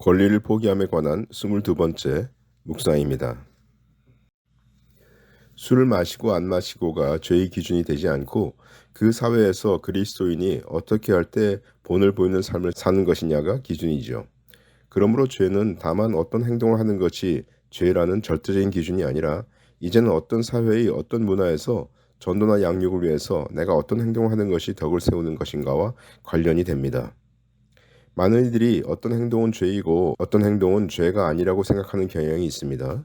권리를 포기함에 관한 22번째 묵상입니다. 술을 마시고 안 마시고가 죄의 기준이 되지 않고 그 사회에서 그리스도인이 어떻게 할 때 본을 보이는 삶을 사는 것이냐가 기준이죠. 그러므로 죄는 다만 어떤 행동을 하는 것이 죄라는 절대적인 기준이 아니라 이제는 어떤 사회의 어떤 문화에서 전도나 양육을 위해서 내가 어떤 행동을 하는 것이 덕을 세우는 것인가와 관련이 됩니다. 많은 이들이 어떤 행동은 죄이고 어떤 행동은 죄가 아니라고 생각하는 경향이 있습니다.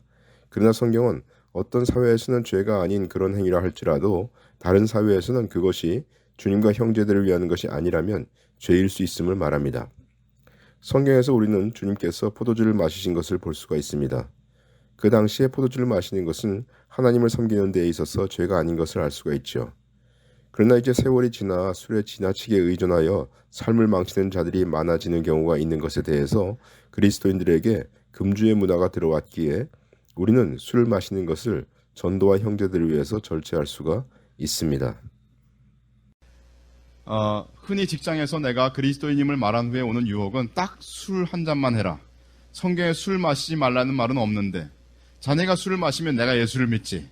그러나 성경은 어떤 사회에서는 죄가 아닌 그런 행위라 할지라도 다른 사회에서는 그것이 주님과 형제들을 위하는 것이 아니라면 죄일 수 있음을 말합니다. 성경에서 우리는 주님께서 포도주를 마시신 것을 볼 수가 있습니다. 그 당시에 포도주를 마시는 것은 하나님을 섬기는 데에 있어서 죄가 아닌 것을 알 수가 있죠. 그러나 이제 세월이 지나 술에 지나치게 의존하여 삶을 망치는 자들이 많아지는 경우가 있는 것에 대해서 그리스도인들에게 금주의 문화가 들어왔기에 우리는 술을 마시는 것을 전도와 형제들을 위해서 절제할 수가 있습니다. 어, 흔히 직장에서 내가 그리스도인임을 말한 후에 오는 유혹은 딱 술 한 잔만 해라. 성경에 술 마시지 말라는 말은 없는데 자네가 술을 마시면 내가 예수를 믿지.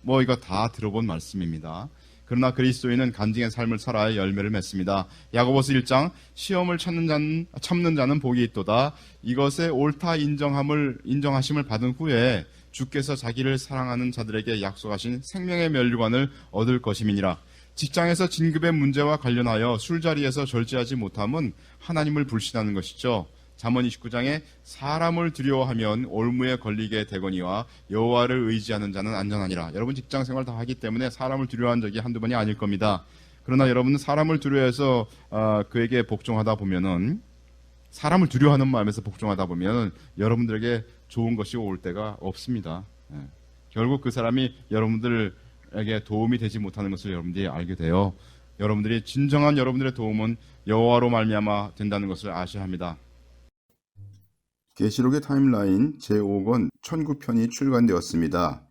뭐 이거 다 들어본 말씀입니다. 그러나 그리스도인은 간증의 삶을 살아야 열매를 맺습니다. 야고보스 1장 시험을 찾는 자는 참는 자는 복이 있도다. 이것에 옳다 인정함을 인정하심을 받은 후에 주께서 자기를 사랑하는 자들에게 약속하신 생명의 면류관을 얻을 것임이니라. 직장에서 진급의 문제와 관련하여 술자리에서 절제하지 못함은 하나님을 불신하는 것이죠. 잠언 29장에 사람을 두려워하면 올무에 걸리게 되거니와 여호와를 의지하는 자는 안전하니라. 여러분 직장 생활 다 하기 때문에 사람을 두려워한 적이 한두 번이 아닐 겁니다. 그러나 여러분은 사람을 두려워해서 어, 그에게 복종하다 보면은 사람을 두려워하는 마음에서 복종하다 보면 여러분들에게 좋은 것이 올 때가 없습니다. 예. 결국 그 사람이 여러분들에게 도움이 되지 못하는 것을 여러분들이 알게 돼요. 여러분들이 진정한 여러분들의 도움은 여호와로 말미암아 된다는 것을 아셔야 합니다. 계시록의 타임라인 제5권 1009편이 출간되었습니다.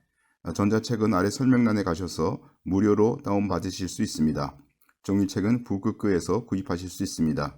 전자책은 아래 설명란에 가셔서 무료로 다운받으실 수 있습니다. 종이책은 북극교에서 구입하실 수 있습니다.